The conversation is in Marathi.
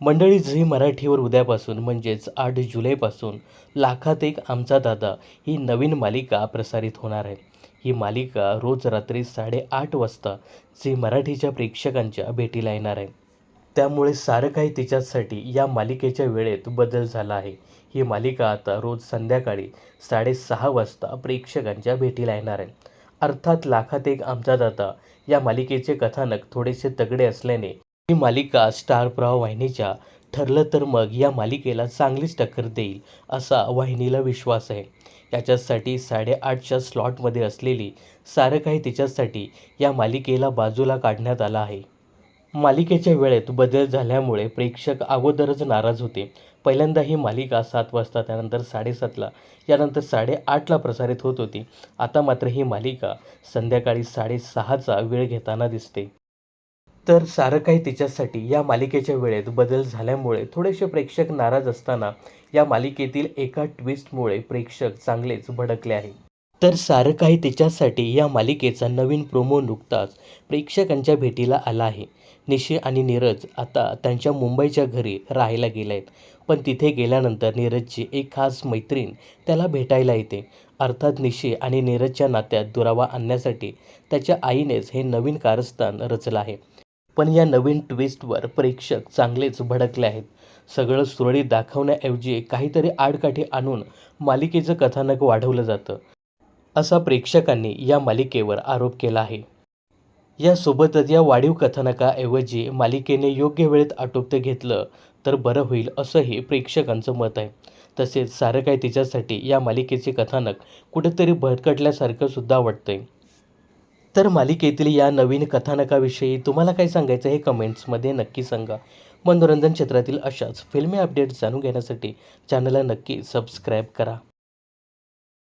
मंडळी झी मराठीवर उद्यापासून म्हणजेच आठ जुलैपासून लाखात एक आमचा दादा ही नवीन मालिका प्रसारित होणार आहे. ही मालिका रोज रात्री साडेआठ वाजता झी मराठीच्या प्रेक्षकांच्या भेटीला येणार आहे. त्यामुळे सारं काही तिच्यासाठी या मालिकेच्या वेळेत बदल झाला आहे. ही मालिका आता रोज संध्याकाळी साडेसहा वाजता प्रेक्षकांच्या भेटीला येणार आहे. अर्थात लाखात एक आमचा दादा या मालिकेचे कथानक थोडेसे तगडे असल्याने ही मालिका स्टार प्रवाह वाहिनीच्या ठरलं तर मग या मालिकेला चांगलीच टक्कर देईल असा वाहिनीला विश्वास आहे. याच्यासाठी साडेआठच्या स्लॉटमध्ये असलेली सारं काही तिच्यासाठी या मालिकेला बाजूला काढण्यात आलं आहे. मालिकेच्या वेळेत बदल झाल्यामुळे प्रेक्षक अगोदरच नाराज होते. पहिल्यांदा ही मालिका सात वाजता त्यानंतर साडेसातला यानंतर साडेआठला प्रसारित होत होती. आता मात्र ही मालिका संध्याकाळी साडेसहाचा वेळ घेताना दिसते. तर सारं काही तिच्यासाठी या मालिकेच्या वेळेत बदल झाल्यामुळे थोडेसे प्रेक्षक नाराज असताना या मालिकेतील एका ट्विस्टमुळे प्रेक्षक चांगलेच भडकले आहे तर सारं काही तिच्यासाठी या मालिकेचा नवीन प्रोमो नुकताच प्रेक्षकांच्या भेटीला आला आहे. निशी आणि नीरज आता त्यांच्या मुंबईच्या घरी राहायला गेले आहेत पण तिथे गेल्यानंतर नीरजची एक खास मैत्रीण त्याला भेटायला येते. अर्थात निशी आणि नीरजच्या नात्यात दुरावा आणण्यासाठी त्याच्या आईनेच हे नवीन कारस्थान रचलं आहे. पण या नवीन ट्विस्टवर प्रेक्षक चांगलेच भडकले आहेत. सगळं सुरळीत दाखवण्याऐवजी काहीतरी आडकाठी आणून मालिकेचं कथानक वाढवलं जातं. असा प्रेक्षकांनी या मालिकेवर आरोप केला आहे. यासोबतच या वाढीव कथानकाऐवजी मालिकेने योग्य वेळेत आटोपतं घेतलं तर बरं होईल असंही प्रेक्षकांचं मत आहे. तसेच सारं काय तिच्यासाठी या मालिकेचे कथानक कुठेतरी भरकटल्यासारखं सुद्धा वाटतंय. तर मालिकेतील या नवीन कथानकाविषयी तुम्हाला काय सांगायचं हे कमेंट्समध्ये नक्की सांगा. मनोरंजन क्षेत्रातील अशाच फिल्मी अपडेट्स जाणून घेण्यासाठी चॅनलला नक्की सबस्क्राईब करा.